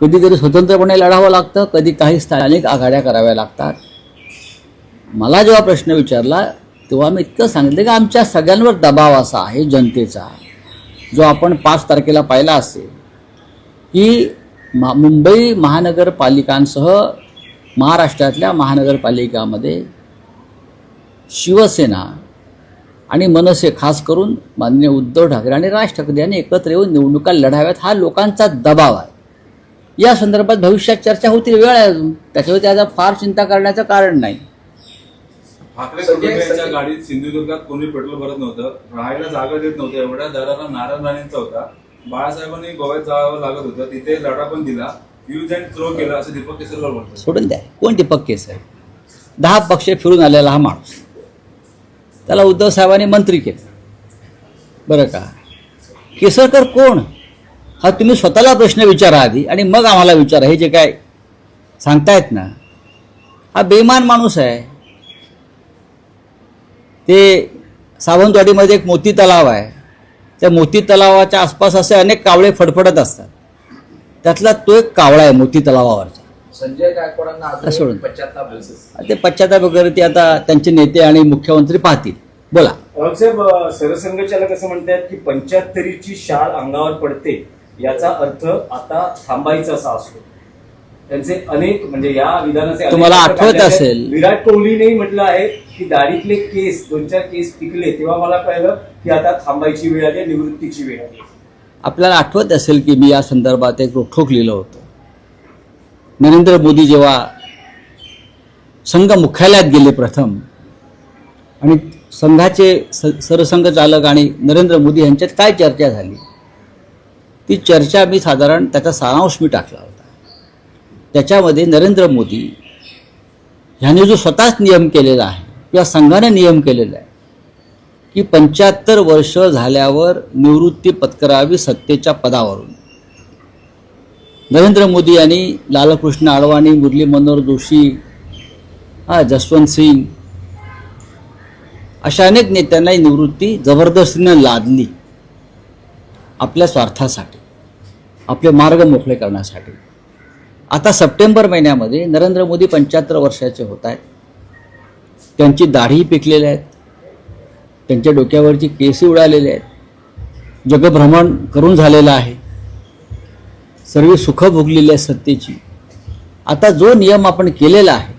कधीतरी स्वतंत्रपणे लढावं लागतं कधी काही स्थानिक आघाड्या कराव्या लागतात. मला जेव्हा प्रश्न विचारला तेव्हा मी इतकं सांगितलं की आमच्या सगळ्यांवर दबाव असा आहे जनतेचा. जो आपण पाच तारखेला पाहिला असेल की मा मुंबई महानगरपालिकांसह महाराष्ट्रातल्या महानगरपालिकामध्ये शिवसेना आणि मनसे खास करून माननीय उद्धव ठाकरे आणि राज ठाकरे यांनी एकत्र येऊन निवडणुका लढाव्यात हा लोकांचा दबाव आहे. या संदर्भात भविष्यात चर्चा होतील वेळ आहे अजून. त्याच्यावरती आता फार चिंता करण्याचं कारण नाही. ठाकरे कुटुंबियांच्या गाडीत सिंधुदुर्गात कोणी पेट्रोल भरत नव्हतं राहायला जागा देत नव्हतं एवढ्या दराला नारायण राणेंचा होता. बाळासाहेबांनी गोव्यात जावं लागत होतं तिथे लढा पण दिला यूज अँड थ्रो केला असं दीपक केसरकर बोलतो सोडून द्या. कोण दीपक केसर? दहा पक्ष फिरून आलेला हा माणूस. त्याला उद्धव साहेबांनी मंत्री केलं. बरं का? केसरकर कोण? हा तुम्ही स्वतःला प्रश्न विचारा आधी आणि मग आम्हाला विचारा. हे जे काय सांगतायत ना हा बेमान माणूस आहे. ते सावंतवाडीमध्ये एक मोती तलाव आहे. त्या मोती तलावाच्या आसपास असे अनेक कावळे फडफडत असतात. त्यातला तो एक कावळा आहे मोती तलावावरचा. संजय गायकवाडांना सोडून. ते पश्चाताप वगैरे ते आता त्यांचे नेते आणि मुख्यमंत्री पाहतील. बोला. सरसंघचालक असं म्हणतात की पंच्याहत्तरीची शाळ अंगावर पडते. याचा अर्थ आता थांबायचा असा असतो त्यांचे अनेक म्हणजे या विधानाचे तुम्हाला आठवत. असेल. विराट कोहलीनेही म्हटलं आहे की दाढीतले केस दोन चार केस पिकले तेव्हा मला कळलं की आता थांबायची वेळ आली आहे, निवृत्तीची वेळ आली आहे. आपल्याला आठवत असेल की मी या संदर्भात एक रोखोक लिहिलं होतं नरेंद्र मोदी जेव्हा संघ मुख्यालयात गेले प्रथम आणि संघाचे स सरसंघचालक आणि नरेंद्र मोदी यांच्यात काय चर्चा झाली ती चर्चा मी साधारण त्याचा सारांश मी टाकला होता. त्याच्यामध्ये नरेंद्र मोदी ह्याने जो स्वतःच नियम केलेला आहे किंवा संघाने नियम केलेला आहे की पंच्याहत्तर वर्ष झाल्यावर निवृत्ती पत्करावी सत्तेच्या पदावरून. नरेंद्र मोदी यांनी लालकृष्ण आडवाणी मुरली मनोहर जोशी हा जसवंत सिंग अशा अनेक नेत्यांना ही निवृत्ती जबरदस्तीनं लादली. आपल्या स्वार्थासाठी आपले मार्ग मोकळे करण्यासाठी. आता सप्टेंबर महिन्यामध्ये नरेंद्र मोदी पंच्याहत्तर वर्षाचे होत आहेत. त्यांची दाढी पिकलेल्या आहेत. त्यांच्या डोक्यावरची केसी उडालेले आहेत. जगभ्रमण करून झालेलं आहे. सर्व सुख भोगलेली आहे सत्तेची. आता जो नियम आपण केलेला आहे